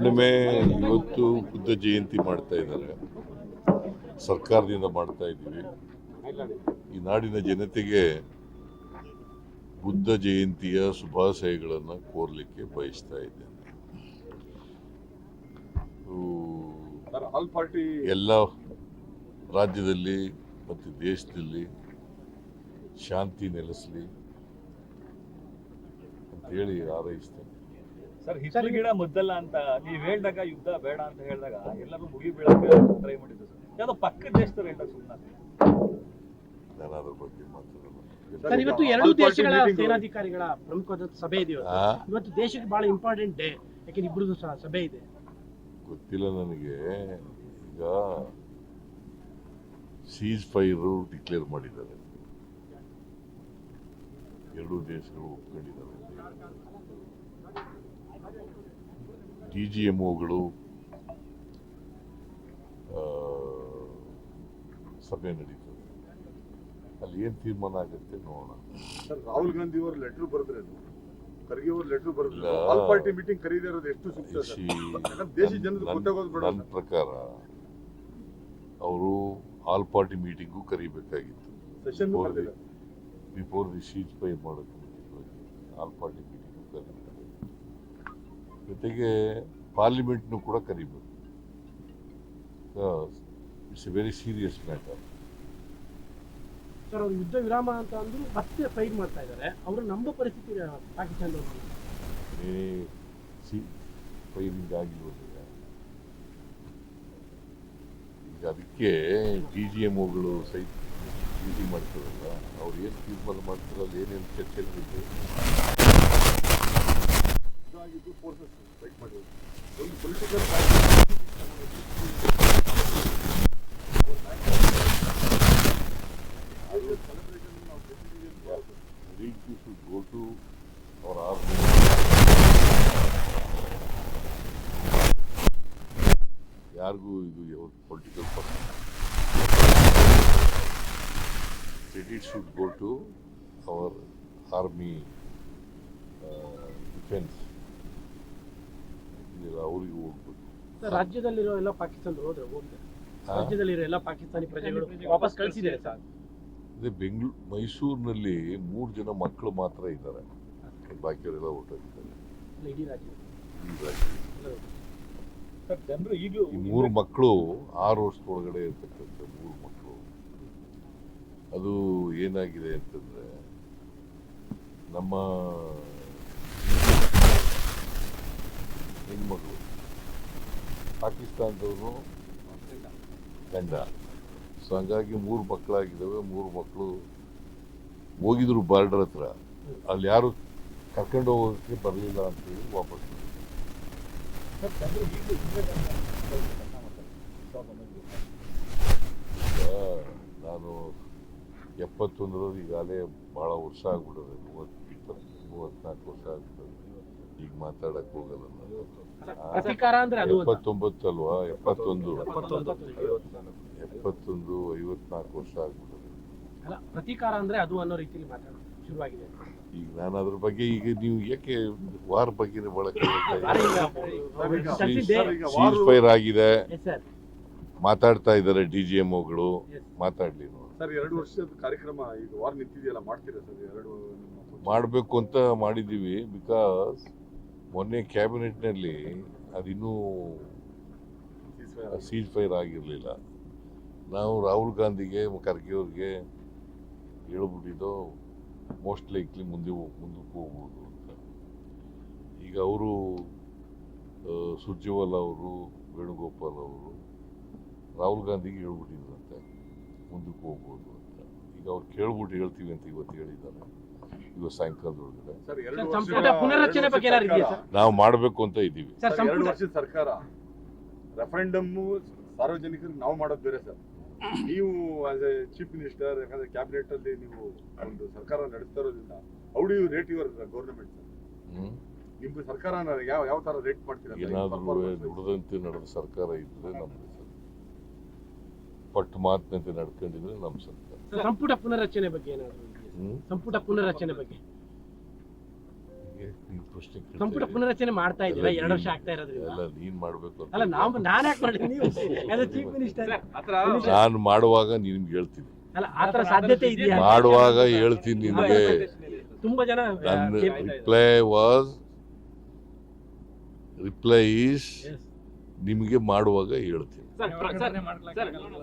ಹುಣ್ಣಿಮೆ ಇವತ್ತು ಬುದ್ಧ ಜಯಂತಿ ಮಾಡ್ತಾ ಇದ್ದಾರೆ. ಸರ್ಕಾರದಿಂದ ಮಾಡ್ತಾ ಇದ್ದೀವಿ. ಈ ನಾಡಿನ ಜನತೆಗೆ ಬುದ್ಧ ಜಯಂತಿಯ ಶುಭಾಶಯಗಳನ್ನು ಕೋರ್ಲಿಕ್ಕೆ ಬಯಸ್ತಾ ಇದ್ದೇನೆ. ಎಲ್ಲ ರಾಜ್ಯದಲ್ಲಿ ಮತ್ತು ದೇಶದಲ್ಲಿ ಶಾಂತಿ ನೆಲೆಸಲಿ ಅಂತೇಳಿ ಹಾರೈಸ್ತೇನೆ. ಸರ್ ಹಿತ್ಲು ಗಿಡ ಮುದ್ದಲ್ಲ ಅಂತ ನೀವ್ ಹೇಳ್ದಾಗ ಯುದ್ಧ ಬೇಡ ಅಂತ ಹೇಳಿದಾಗ ಎಲ್ಲರೂ ಮುಗಿ ಬೀಳಕ್ಕೆ ಟ್ರೈ ಮಾಡಿದ್ರು ಸರ್. ಯಾವ್ದೋ ಪಕ್ಕದ ದೇಶದವ್ರು ಹೇಳ ಸುಮ್ಮನೆ ಬಗ್ಗೆ ಸರ್ ಇವತ್ತು ಎರಡು ದೇಶಗಳ ಸೇನಾಧಿಕಾರಿಗಳ ಪ್ರಮುಖವಾದ ಸಭೆ ಇದೆ ಇವತ್ತು. ದೇಶಕ್ಕೆ ಬಹಳ ಇಂಪಾರ್ಟೆಂಟ್ ಡೇ ಯಾಕೆಂದ್ರೆ ಇಬ್ಬರದು ಸಹ ಸಭೆ ಇದೆ. ಗೊತ್ತಿಲ್ಲ ನನಗೆ. ಈಗ ಸೀಸ್ ಫೈರ್ ಡಿಕ್ಲೇರ್ ಮಾಡಿದ್ದಾರೆ. ಎರಡೂ ದೇಶಗಳು ಒಪ್ಕೊಂಡಿದ್ದಾರೆ. ಡಿ ಜಿ ಎಂ ಒಗಳು ಸಭೆ ನಡೀತದೆ. ಅಲ್ಲಿ ಏನು ತೀರ್ಮಾನ ಆಗುತ್ತೆ ನೋಡೋಣ. ಸರ್ ರಾಹುಲ್ ಗಾಂಧಿ ಅವರು ಲೆಟರ್ ಬರೆದ್ರೆ ಖರ್ಗೆ ಅವರು ಲೆಟರ್ ಬರೆದ್ರೆ ಆಲ್ ಪಾರ್ಟಿ ಮೀಟಿಂಗ್ ಕರೀದೇ ಇರೋದು ಎಷ್ಟು ಸೂಕ್ತ ಸರ್ ಸಿ- ಯಾಕಂದ್ರೆ ದೇಶದ ಜನರಿಗೆ ಗೊತ್ತಾಗೋದು ಬೇಡ ನನ್ನ ಪ್ರಕಾರ ಅವರು ಆಲ್ ಪಾರ್ಟಿ ಮೀಟಿಂಗು ಕರಿಬೇಕಾಗಿತ್ತು. ಸೆಷನ್ ಬರ್ದಿಲ್ಲ. ಬಿಫೋರ್ ದಿ ಶೀಟ್ ಪೈ ಮಾಡೋಕ್ಕೆ ಆಲ್ ಪಾರ್ಟಿ ಮೀಟಿಂಗು ಕರಿಬೇಕು ಜೊತೆಗೆ ಪಾರ್ಲಿಮೆಂಟ್ನು ಕೂಡ ಕರಿಬೇಕು it's a very serious matter sir ಅವ್ರು ಯುದ್ಧ ವಿರಾಮ ಅಂತ ಅಂದ್ರು ಮತ್ತೆ ಫೈಟ್ ಮಾಡ್ತಾ ಇದ್ದಾರೆ. ಅವರು ನಮ್ಮ ಪರಿಸ್ಥಿತಿ ಪಾಕಿಸ್ತಾನದವರು ಸಿ ಫೈರಿಂಗ್ ಆಗಿರೋದಿಲ್ಲ ಈಗ ಅದಕ್ಕೆ ಜಿ ಜಿ ಎಂ ಒಗಳು ಸಹಿತ ಡ್ಯೂಟಿ ಮಾಡ್ತಾರಲ್ಲ ಅವ್ರು ಏನು ತೀರ್ಮಾನ ಮಾಡ್ತಾರಲ್ಲ ಏನೇನು ಚರ್ಚೆ ಇದಾಗಿದ್ದು ಫೋರ್ಸಸ್ ಫೈಟ್ ಮಾಡಿದ್ರು. ಒಂದು political celebration go to our army. ಯಾರಿಗೂ ಇದು political credit should go to our army defence ಅವರಿಗೆ ಹೋಗ್ಬೇಕು. ಸರ್ ರಾಜ್ಯದಲ್ಲಿರೋ ಎಲ್ಲ ಪಾಕಿಸ್ತಾನ ಹೋದ್ರೆ ಹೋಗ್ತಾರೆ. ರಾಜ್ಯದಲ್ಲಿರೋ ಎಲ್ಲ ಪಾಕಿಸ್ತಾನಿ ಪ್ರಜೆಗಳು ವಾಪಸ್ ಕಳಿಸಿದ್ದಾರೆ ಸರ್. ಅದೇ ಬೆಂಗಳೂರು ಮೈಸೂರಿನಲ್ಲಿ ಮೂರು ಜನ ಮಕ್ಕಳು ಮಾತ್ರ ಇದ್ದಾರೆ. ಬಾಕಿಯವರೆಲ್ಲ ಹೊರಟೋಗಿದ್ದಾರೆ ಇಡೀ ರಾಜ್ಯ. ಈ ರಾಜ್ಯದಲ್ಲಿ. ಸರ್ ಜನರು ಈಗಲೂ ಈ ಮೂರು ಮಕ್ಕಳು ಆರು ವರ್ಷದೊಳಗಡೆ ಇರ್ತಕ್ಕಂಥ ಮೂರು ಮಕ್ಕಳು. ಅದು ಏನಾಗಿದೆ ಅಂತಂದ್ರೆ ನಮ್ಮ ಹೆಣ್ಮಗಳು ಪಾಕಿಸ್ತಾನದವರು ಗಂಡ. ಸೊ ಹಂಗಾಗಿ ಮೂರು ಮಕ್ಕಳಾಗಿದ್ದಾವೆ, ಮೂರು ಮಕ್ಕಳು ಹೋಗಿದ್ರು ಬಾರ್ಡರ್ ಹತ್ರ. ಅಲ್ಲಿ ಯಾರು ಕರ್ಕೊಂಡು ಹೋಗೋಕ್ಕೆ ಬರಲಿಲ್ಲ ಅಂತೇಳಿ ವಾಪಸ್ ನಾನು ಎಪ್ಪತ್ತೊಂದರಲ್ಲಿ ಈಗಾಗಲೇ ಭಾಳ ವರ್ಷ ಆಗ್ಬಿಡೋದು ಮೂವತ್ತು ಮೂವತ್ತ್ನಾಲ್ಕು ವರ್ಷ ಆಗ್ಬಿಡೋದು ಈಗ ಮಾತಾಡಕ್ ಹೋಗಲ್ಲ ನಾನು. ಪ್ರತಿಕಾರ ಅಂದ್ರೆ ಅದು. ಎಪ್ಪತ್ತೊಂಬತ್ತು ಅಲ್ವಾ ಎಪ್ಪತ್ತೊಂದು. ಎಪ್ಪತ್ತೊಂದು. ಐವತ್ನಾಲ್ಕು ವರ್ಷ ಆಗ್ಬಿಡೋದು ಅಲ್ಲ ಪ್ರತಿಕಾರ ಅಂದ್ರೆ ಅದು ಅನ್ನೋ ರೀತಿಯಲ್ಲಿ ಮಾತಾಡೋದು ಶುರುವಾಗಿದೆ. ಈಗ ನಾನು ಅದ್ರ ಬಗ್ಗೆ ಈಗ ನೀವು ಯಾಕೆ ವಾರ್ ಬಗ್ಗೆ ಬಳಕೆ ವಾರ ಸರ್, ಈಗ ಸೀಸ್ ವಾರು- ಫೈರ್ ಆಗಿದೆ. ಮಾತಾಡ್ತಾ ಇದ್ದಾರೆ ಡಿ ಜಿ ಎಂ ಒಗಳು ಮಾತಾಡ್ಲಿ ನೋಡಿ. ಸರ್ ಎರಡು ವರ್ಷದ ಕಾರ್ಯಕ್ರಮ ಈಗ ವಾರ್ ನಿಂತಿದೆಯಲ್ಲ ಮಾಡ್ತೀರಾ ಸರ್ ಎರಡು ಮಾಡಬೇಕು ಅಂತ ಮಾಡಿದ್ದೀವಿ ಬಿಕಾಸ್ ಮೊನ್ನೆ ಕ್ಯಾಬಿನೆಟ್ನಲ್ಲಿ ಅದಿನ್ನೂ ಸೀಜ್ ಫೈರ್ ಆಗಿರಲಿಲ್ಲ. ನಾವು ರಾಹುಲ್ ಗಾಂಧಿಗೆ, ಖರ್ಗೆ ಅವ್ರಿಗೆ ಹೇಳ್ಬಿಟ್ಟಿದ್ದು, ಮೋಸ್ಟ್ ಲೈಕ್ಲಿ ಮುಂದೆ ಮುಂದಕ್ಕೆ ಹೋಗ್ಬೋದು ಅಂತ. ಈಗ ಅವರು ಸುರ್ಜೇವಾಲ ಅವರು, ವೇಣುಗೋಪಾಲ್ ಅವರು ರಾಹುಲ್ ಗಾಂಧಿಗೆ ಹೇಳ್ಬಿಟ್ಟಿದ್ರಂತೆ, ಮುಂದಕ್ಕೆ ಹೋಗ್ಬೋದು ಅಂತ. ಈಗ ಅವ್ರು ಕೇಳ್ಬಿಟ್ಟು ಹೇಳ್ತೀವಿ ಅಂತ ಇವತ್ತು ಹೇಳಿದ್ದಾರೆ. ಇವತ್ತು ಸಾಯಂಕಾಲದೊಳಗಡೆ ಸರ್ ಎರಡು ವರ್ಷದ- ಸಂಪುಟ ಪುನರ್ರಚನೆ ಬಗ್ಗೆ ಏನಾದ್ರು ಸರ್? ನಾವು ಮಾಡಬೇಕು ಅಂತ ಇದ್ದೀವಿ. ಸರ್ ಸರ್, ಎರಡು ವರ್ಷದ ಸರ್ಕಾರ. ರೆಫರೆಂಡಮ್ ಸಾರ್ವಜನಿಕರು ನಾವು ಮಾಡೋದು ಬೇರೆ ಸರ್. ನೀವು ಆಸ್ ಎ ಚೀಫ್ ಮಿನಿಸ್ಟರ್ ಯಾಕಂದ್ರೆ ಕ್ಯಾಬಿನೆಟ್ ಅಲ್ಲಿ ನೀವು ಒಂದು ಸರ್ಕಾರ ನಡೆಸ್ತಾ ಇರೋದ್ರಿಂದ how you rate your government sir. Hmm? ನಿಮ್ಮ ಸರ್ಕಾರನ ಯಾವ ಯಾವ ತರ ರೇಟ್ ಮಾಡ್ತೀರಾ ಏನಾದರೂ ನಡೆದ ಸರ್ಕಾರ ಇದ್ರೆ ನಮ್ದು ಸರ್. ಪಟ್ಟು ಮಾತಿನಂತೆ ನಡ್ಕೊಂಡಿದ್ರೆ ನಮ್ಮ ಸರ್ಕಾರ. ಸರ್, ಸಂಪುಟ ಪುನರ್ರಚನೆ ಬಗ್ಗೆ ಏನಾದ್ರು? ಸಂಪುಟ ಪುನರ್ರಚನೆ ಬಗ್ಗೆ. ನನಗೆ ಸಂಪುಟ ಪುನರ್ರಚನೆ ಪುನರಚನೆ ಮಾಡ್ತಾ ಇದ್ದೀರಾ? ಎರಡು ವರ್ಷ ಆಗ್ತಾ ಇರೋದ್ರಿಂದ. ಎಲ್ಲ ನೀನ್ ಮಾಡ್ಬೇಕು ಅಂತ ಅಲ್ಲ ನಾವು ನಾನು ಯಾಕೆ ಮಾಡಿ ನೀವು ಚೀಫ್ ಮಿನಿಸ್ಟರ್ ನಾನು ಮಾಡುವಾಗ ನಿಮ್ಗೆ ಹೇಳ್ತೀನಿ. ಅಲ್ಲ ಆತರ ಸಾಧ್ಯತೆ ಇದೆಯಾ? ಮಾಡುವಾಗ ಹೇಳ್ತೀನಿ ನಿನಗೆ ತುಂಬಾ ಜನ ನನ್ನ reply was reply is Yes. ನಿಮಗೆ ಮಾಡುವಾಗ ಹೇಳ್ತೀನಿ. ಸರ್ ಸರ್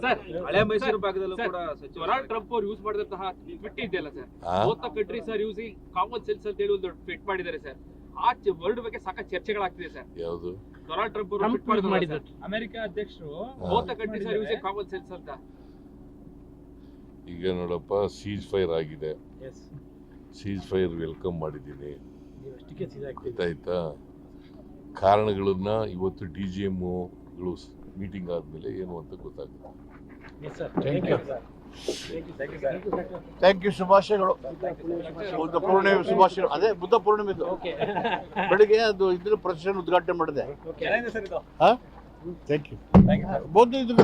ಸರ್ ಹಳೆ ಮೈಸೂರು ಭಾಗದಲ್ಲೂ ಕೂಡ ಡೊನಾಲ್ಡ್ ಟ್ರಂಪ್ ಅವರು ಯೂಸ್ ಮಾಡಿದಂತಹ ಟ್ವಿಟ್ ಇದೆಯಲ್ಲ sir? Countries are using common sense ಅಂತ ಹೇಳಿ ಒಂದು ಟ್ವಿಟ್ ಮಾಡಿದ್ದಾರೆ ಸರ್. ಆ ವರ್ಲ್ಡ್ ಬಗ್ಗೆ ಸಾಕಷ್ಟು ಚರ್ಚೆಗಳಾಗ್ತಿದೆ ಸರ್. ಯಾವುದು? ಡೊನಾಲ್ಡ್ ಟ್ರಂಪ್ ಮಾಡಿದ್ರು ಅಮೆರಿಕ ಅಧ್ಯಕ್ಷರು both country sir using common sense ಅಂತ. ಈಗ ನೋಡಪ್ಪ ಸೀಜ್ ಫೈರ್ ಆಗಿದೆ. ಸೀಜ್ ಫೈರ್ ವೆಲ್ಕಮ್ ಮಾಡಿದ್ದೀನಿ. ನೀವು ಅಷ್ಟಕ್ಕೆ ಸೀದಾಗ್ತೀವಿ ಗೊತ್ತಾಯ್ತಾ? ಕಾರಣಗಳನ್ನ ಇವತ್ತು ಡಿ ಜಿ ಎಮ್ಗಳು ಮೀಟಿಂಗ್ ಆದ್ಮೇಲೆ ಏನು ಅಂತ ಗೊತ್ತಾಗುತ್ತೆ. ಥ್ಯಾಂಕ್ ಯು ಶುಭಾಶಯಗಳು. ಬುದ್ಧ ಪೂರ್ಣಿಮೆ ಶುಭಾಶಯಗಳು. ಅದೇ ಬುದ್ಧ ಪೂರ್ಣಿಮೆ ಓಕೆ ಬೆಳಿಗ್ಗೆ ಅದು ಇದ್ರ ಪ್ರದರ್ಶನ ಉದ್ಘಾಟನೆ ಮಾಡಿದೆ. ಓಕೆ ಸರ್ ಇದು. ಥ್ಯಾಂಕ್ ಯು ಬೌದ್ಧ ಇದ್ರ